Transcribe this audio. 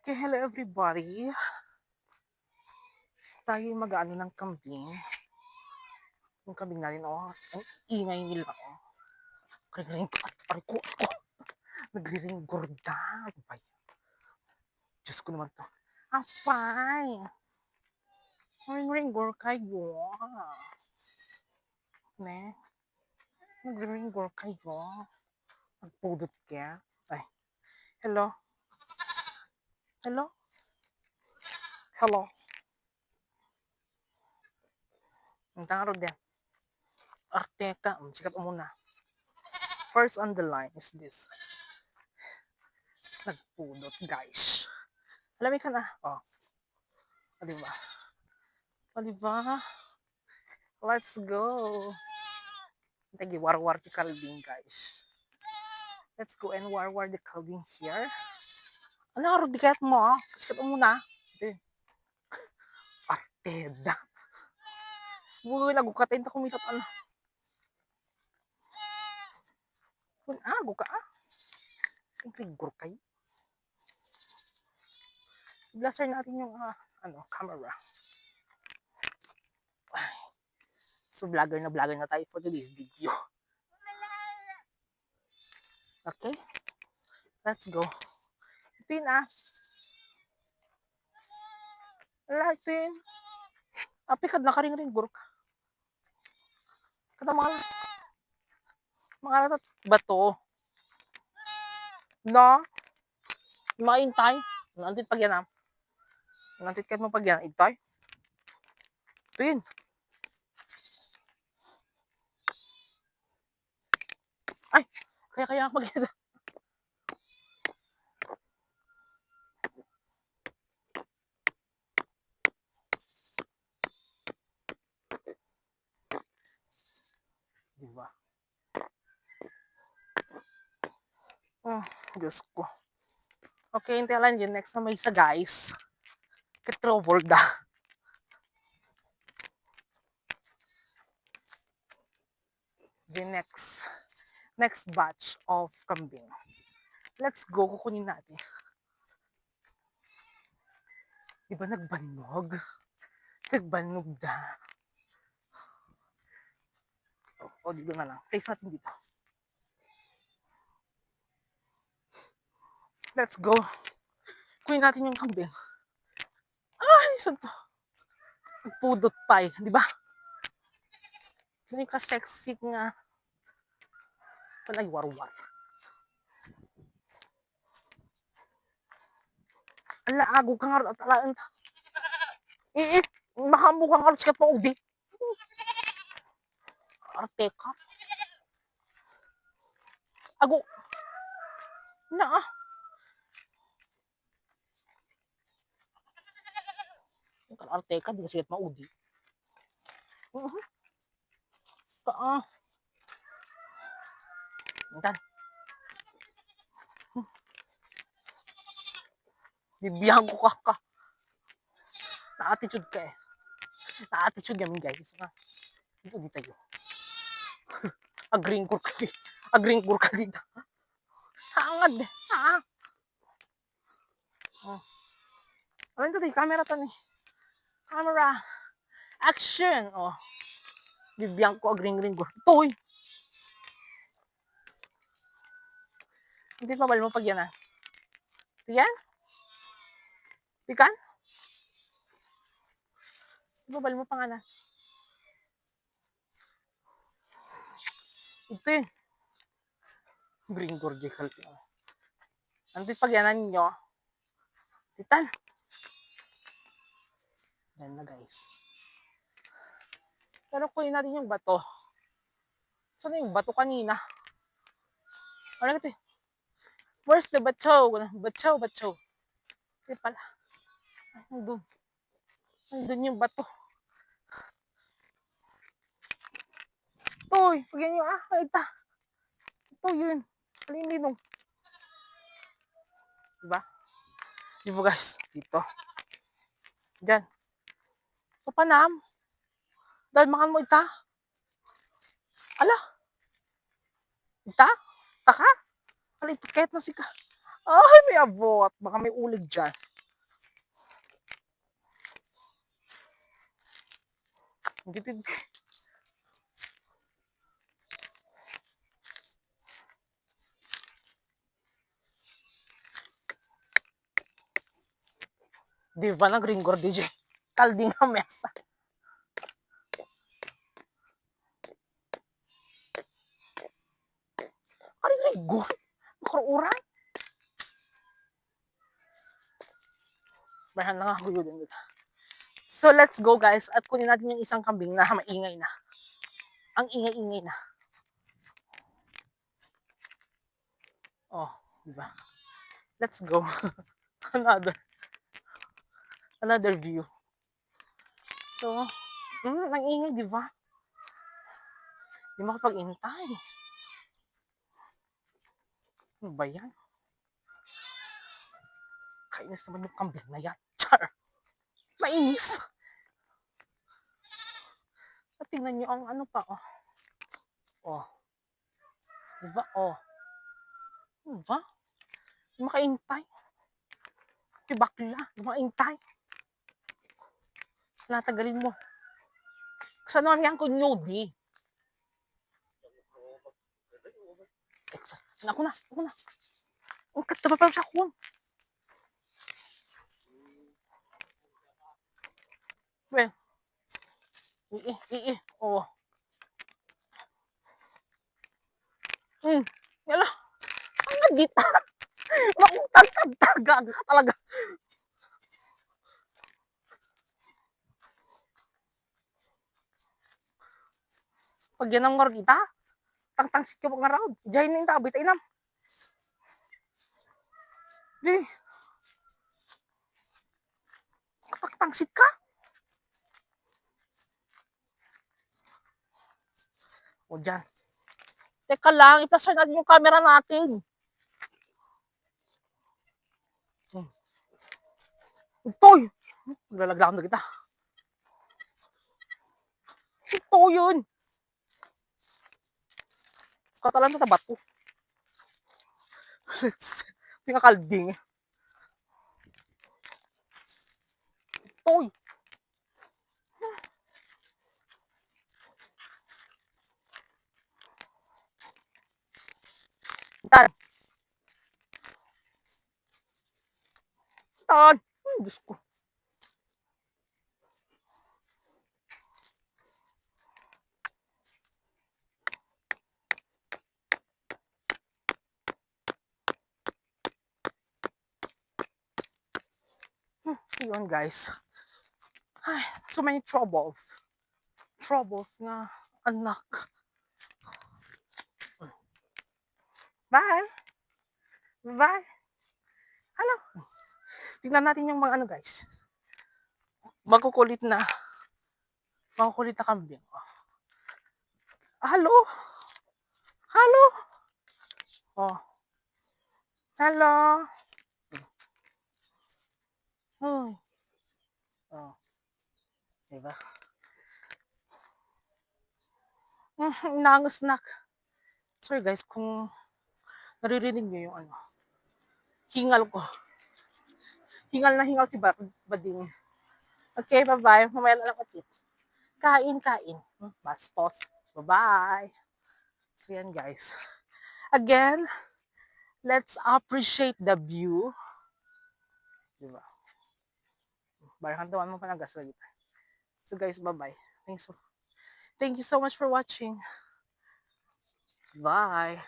Okay, hello everybody. Tayo mag-ano ng kambing. Yung kambing natin, oh. Ang ingay nila, oh. Aray ko, aray ko. Nagriring gorda. Ano ba yan? Diyos ko naman to. Ang fine. Nagriring gor kayo. Ne? Nagriring gor kayo. Magpudot ka. Ay. Hello? Hello? Hello? Ang taro din. Arteka. Um, sikat mo muna. First on the line is this. Nagpudot, guys. Alam ka na. Oh. O, diba? O, diba? Let's go. Tagi, war-war the Calvin, guys. Let's go and war-war the Calvin here. Ano, aro, di kayat mo, ah. Sikat mo muna. Ito yun. Arteda. Uy, nagukatayin ta kumitat, ano. Kung ago ka, ah. Siyempre, gur kayo. Blaster natin yung, ah, ano, camera. Ay. So, vlogger na vlogger na tayo for today's video. Okay? Let's go. Yun, ah. Yun. Apikad na karing-ring, gur ka. Kada mga, mga natat, bato. No? Maintay. Nantit pag yan, ah. Nantit ka mo pag yan. Itay. Ito yun. Ay! Kaya kaya mag Diba? Oh, Diyos ko. Okay, hintayin yun. Next na may isa, guys. Ketrovolda. The next, next batch of kambing. Let's go, kukunin natin. Di ba nagbanog? Nagbanog na. O, o dito na lang. Place natin dito. Let's go. Kunin natin yung kambing. Ay, saan to? Nagpudot pa eh, di ba? Hindi ka sexy nga. Panay war-war. Ala, ago ka nga at alaan ta. Eh, eh, makambo ka nga sikat mo udi. Arte ka. Ago. Na ah. Kalau arte ka, di ka sikat maudi. Uh-huh. Taa. Intan. Bibiyahan ko ka ka. Na-attitude ka eh. Na-attitude yamin guys. Ha? Dito di tayo. Agring kur ka di. Agring kur ka dito. Hangad. Ha? Oh. Ano ito di? Camera to ni. Camera. Action. Oh. Bibiyang ko agring-ring ko. Toy! Hindi pa bal mo pag yan ah. Ito yan? Tikan? Hindi pa bal mo pang ana. Ito yun. Green gorgical. Nandito pag yanan ninyo. Titan. Yan na guys. Pero kunin natin yung bato. Saan yung bato kanina? Ano ito? Where's the bato? Bato, bato. Ito pala. Nandun. Nandun yung bato. Toy, pag yan yung ah, ita. Ito yun. Alininong. Diba? Diba guys? Dito. Diyan. Kapanam. Dahil makan mo ita. Ala. Ita? Taka? Ala, etiket na si ka. Ay, may abot. Baka may ulig dyan. Gitid. Di ba na gringor DJ? Kalding ang mesa. Ari gringor. Makururan. Bahan lang ako yun dito. So let's go guys at kunin natin yung isang kambing na maingay na. Ang ingay-ingay na. Oh, di ba? Let's go. another another view. So, mm, ang ingay, di ba? Di makapag-intay. Ano ba yan? Kainis naman yung kambing na yan. Char! Mainis! At tingnan nyo ang ano pa, oh. Oh. Di ba? Oh. Di ba? Di makaintay. Di bakla. Di makaintay. Natagalin mo. Sa naman yan ko nyodi. Ako na, ako na. Ang kataba pa sa kuwan. Well, ii, ii, oo. Hmm, yala. Ang nagita. Makutag-tag talaga. Pag yan ang margita, tang-tang ka nga raw. Diyan na yung tabi, tainam. Di. Tang-tang sit ka. O dyan. Teka lang, ipasar natin yung camera natin. Hmm. Itoy! Lalaglakan na kita. Ito yun. Katalan sa tabat ko. Tinga kalding. Itoy! Tan. Tan. Diyos ko. Hmm, Yun guys. Ay, so many troubles. Troubles nga anak. Bye. Bye. Ano? Tingnan natin yung mga ano guys. Magkukulit na. Magkukulit na kambing. Hello? Hello? Oh. Hello? Uy. Oh. Diba? Mm, nangasnak. Sorry guys, kung naririnig niyo yung ano, hingal ko. Hingal na hingal si Bad Bading. Okay, bye-bye. Mamaya na lang ulit. Kain, kain. Hmm, Bastos. Bye-bye. So yan guys. Again, let's appreciate the view. Diba? Barang tuwan mo pa nagas lagi. So guys, bye-bye. Thanks so, thank you so much for watching. Bye.